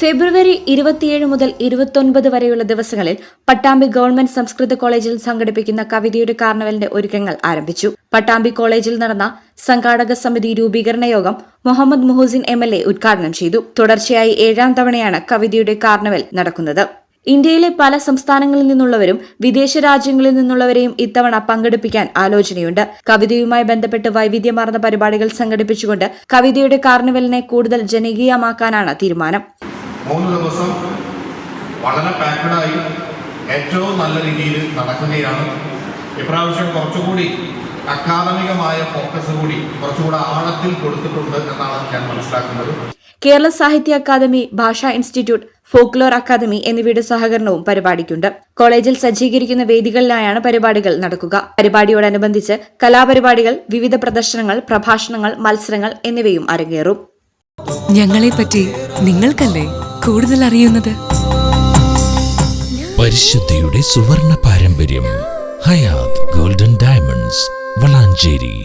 ഫെബ്രുവരി ഇരുപത്തിയേഴ് മുതൽ ഇരുപത്തൊൻപത് വരെയുള്ള ദിവസങ്ങളിൽ പട്ടാമ്പി ഗവൺമെന്റ് സംസ്കൃത കോളേജിൽ സംഘടിപ്പിക്കുന്ന കവിതയുടെ കാർണവലിന്റെ ഒരുക്കങ്ങൾ ആരംഭിച്ചു. പട്ടാമ്പി കോളേജിൽ നടന്ന സംഘാടക സമിതി രൂപീകരണ യോഗം Muhammad Muhsin M L A ഉദ്ഘാടനം ചെയ്തു. തുടർച്ചയായി ഏഴാം തവണയാണ് കവിതയുടെ കാർണവൽ നടക്കുന്നത്. ഇന്ത്യയിലെ പല സംസ്ഥാനങ്ങളിൽ നിന്നുള്ളവരും വിദേശ രാജ്യങ്ങളിൽ നിന്നുള്ളവരെയും ഇത്തവണ പങ്കെടുപ്പിക്കാൻ ആലോചനയുണ്ട്. കവിതയുമായി ബന്ധപ്പെട്ട് വൈവിധ്യമാർന്ന പരിപാടികൾ സംഘടിപ്പിച്ചുകൊണ്ട് കവിതയുടെ കാർണിവലിനെ കൂടുതൽ ജനകീയമാക്കാനാണ് തീരുമാനം. മൂന്ന് ദിവസം വളരെ പാക്കഡായി ഏറ്റവും നല്ല രീതിയിൽ നടക്കുകയാണ്. ഇപ്രാവശ്യം കുറച്ചുകൂടി അക്കാദമികമായ ഫോക്കസ് കൂടി കുറച്ചുകൂടി ആഴത്തിൽ കൊടുത്തിട്ടുണ്ട് എന്നാണ് ഞാൻ മനസ്സിലാക്കുന്നത്. കേരള സാഹിത്യ അക്കാദമി ഭാഷാ ഇൻസ്റ്റിറ്റ്യൂട്ട് ഫോക്ലോർ അക്കാദമി എന്നിവയുടെ സഹകരണവും പരിപാടിക്കുണ്ട്. കോളേജിൽ സജ്ജീകരിക്കുന്ന വേദികളിലായാണ് പരിപാടികൾ നടക്കുക. പരിപാടിയോടനുബന്ധിച്ച് കലാപരിപാടികൾ വിവിധ പ്രദർശനങ്ങൾ പ്രഭാഷണങ്ങൾ മത്സരങ്ങൾ എന്നിവയും അരങ്ങേറും. ഞങ്ങളെപ്പറ്റി നിങ്ങൾക്കല്ലേ കൂടുതൽ അറിയുന്നത്? പരിശുദ്ധിയുടെ സുവർണ പാരമ്പര്യം ഹയാത് ഗോൾഡൻ ഡയമണ്ട്സ് വളാഞ്ചേരി.